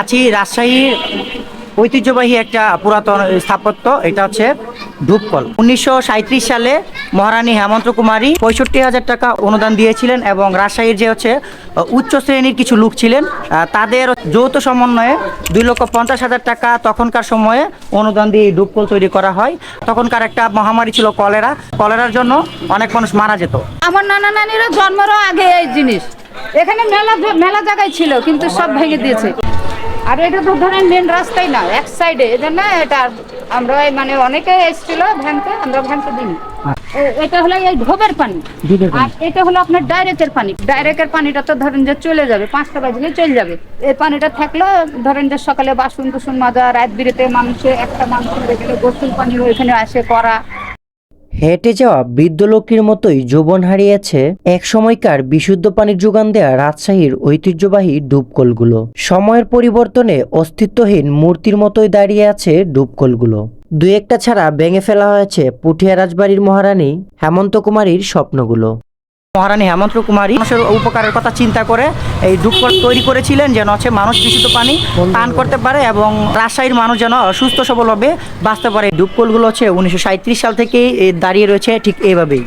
আছি রাজশাহীর ঐতিহ্যবাহী একটা পুরাতন স্থাপত্য, এটা হচ্ছে ধূপকল। উনিশশো সাঁইত্রিশ সালে মহারানী হেমন্ত কুমারী পঁয়ষট্টি হাজার টাকা অনুদান দিয়েছিলেন এবং রাজশাহীর যে হচ্ছে উচ্চ শ্রেণির কিছু লোক ছিলেন তাদের যৌথ সমন্বয়ে দুই লক্ষ পঞ্চাশ হাজার টাকা তখনকার সময়ে অনুদান দিয়ে ধূপকল তৈরি করা হয়। তখনকার একটা মহামারী ছিল কলেরা। কলেরার জন্য অনেক মানুষ মারা যেত। আমার নানা নানিরা জন্মেরও আগে এই জিনিস। এখানে মেলা মেলা জায়গায় ছিল কিন্তু সব ভেঙে দিয়েছে। আর এটা তো ধরেন মেন রাস্তাই না এক সাইডে এজন্য এটা আমরা মানে অনেকে এসেছিল ভ্যানতে আমরা ভ্যানতে দিই এটা হলো এই ঢোবের পানি। আর এটা হলো আপনার ডাইরেক্টের পানি। ডাইরেক্টের পানিটা তো ধরেন যে চলে যাবে পাঁচটা বাজলে চলে যাবে। এই পানিটা থাকলেও ধরেন যে সকালে বাসন কুসুন মাজা রাত বিরেতে মানুষে একটা মানুষের এখানে গোসল পানি ওইখানে আসে করা। হেঁটে যাওয়া বৃদ্ধ লোকটির মতোই যৌবন হারিয়েছে এক সময়কার বিশুদ্ধ পানির যোগান দেয়া রাজশাহীর ঐতিহ্যবাহী ডুবকলগুলো। সময়ের পরিবর্তনে অস্তিত্বহীন মূর্তির মতোই দাঁড়িয়ে আছে ডুবকলগুলো। দু একটা ছাড়া ভেঙে ফেলা হয়েছে পুঠিয়া রাজবাড়ির মহারানী হেমন্ত কুমারীর স্বপ্নগুলো। মহারানী হেমন্ত কুমারী মানুষের উপকারের কথা চিন্তা করে এই ডুবকল তৈরি করেছিলেন যেন হচ্ছে মানুষ দূষিত পানি পান করতে পারে এবং রাজশাহীর মানুষ যেন সুস্থ সবলভাবে বাঁচতে পারে। ডুবকলগুলো হচ্ছে উনিশশো সাঁইত্রিশ সাল থেকেই দাঁড়িয়ে রয়েছে ঠিক এইভাবেই।